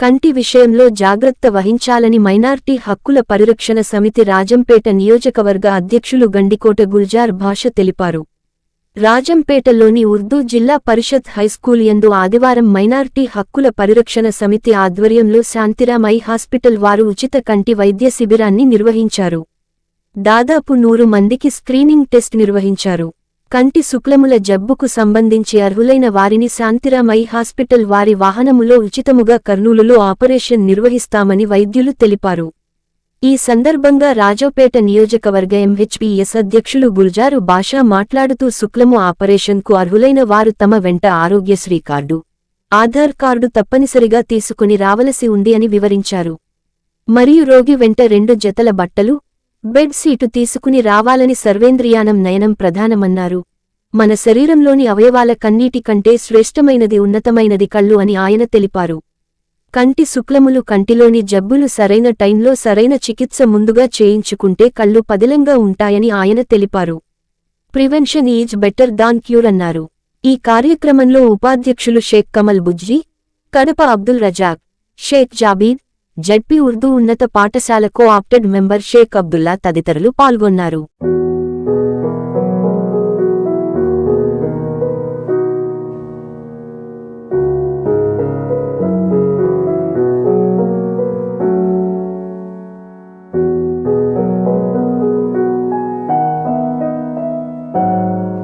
కంటి విషయంలో జాగ్రత్త వహించాలని మైనార్టీ హక్కుల పరిరక్షణ సమితి రాజంపేట నియోజకవర్గ అధ్యక్షులు గండికోట గుల్జార్ భాష తెలిపారు. రాజంపేటలోని ఉర్దూ జిల్లా పరిషత్ హైస్కూల్ యందు ఆదివారం మైనార్టీ హక్కుల పరిరక్షణ సమితి ఆధ్వర్యంలో శాంతిరామ్ ఐ హాస్పిటల్ వారు ఉచిత కంటి వైద్య శిబిరాన్ని నిర్వహించారు. దాదాపు నూరు మందికి స్క్రీనింగ్ టెస్ట్ నిర్వహించారు. కంటి శుక్లముల జబ్బుకు సంబంధించి అర్హులైన వారిని శాంతిరామ్ హాస్పిటల్ వారి వాహనములో ఉచితముగా కర్నూలులో ఆపరేషన్ నిర్వహిస్తామని వైద్యులు తెలిపారు. ఈ సందర్భంగా రాజోపేట నియోజకవర్గ ఎంహెచ్పిఎస్ అధ్యక్షులు గుల్జారు బాషా మాట్లాడుతూ శుక్లము ఆపరేషన్కు అర్హులైన వారు తమ వెంట ఆరోగ్యశ్రీ కార్డు ఆధార్ కార్డు తప్పనిసరిగా తీసుకుని రావలసి ఉంది అని వివరించారు. మరియు రోగి వెంట రెండు జతల బట్టలు బెడ్ సీటు తీసుకుని రావాలని సర్వేంద్రియానం నయనం ప్రధానమన్నారు. మన శరీరంలోని అవయవాల కన్నీటి కంటే శ్రేష్టమైనది ఉన్నతమైనది కళ్ళు అని ఆయన తెలిపారు. కంటి శుక్లములు కంటిలోని జబ్బులు సరైన టైంలో సరైన చికిత్స ముందుగా చేయించుకుంటే కళ్ళు పదిలంగా ఉంటాయని ఆయన తెలిపారు. Prevention is better than cure అన్నారు. ఈ కార్యక్రమంలో ఉపాధ్యక్షులు షేక్ కమల్ బుజ్జీ కడప అబ్దుల్ రజాక్ షేక్ జాబీద్ జడ్పీ ఉర్దూ ఉన్నత పాఠశాల co opted member Shaik Abdullah తదితరులు పాల్గొన్నారు.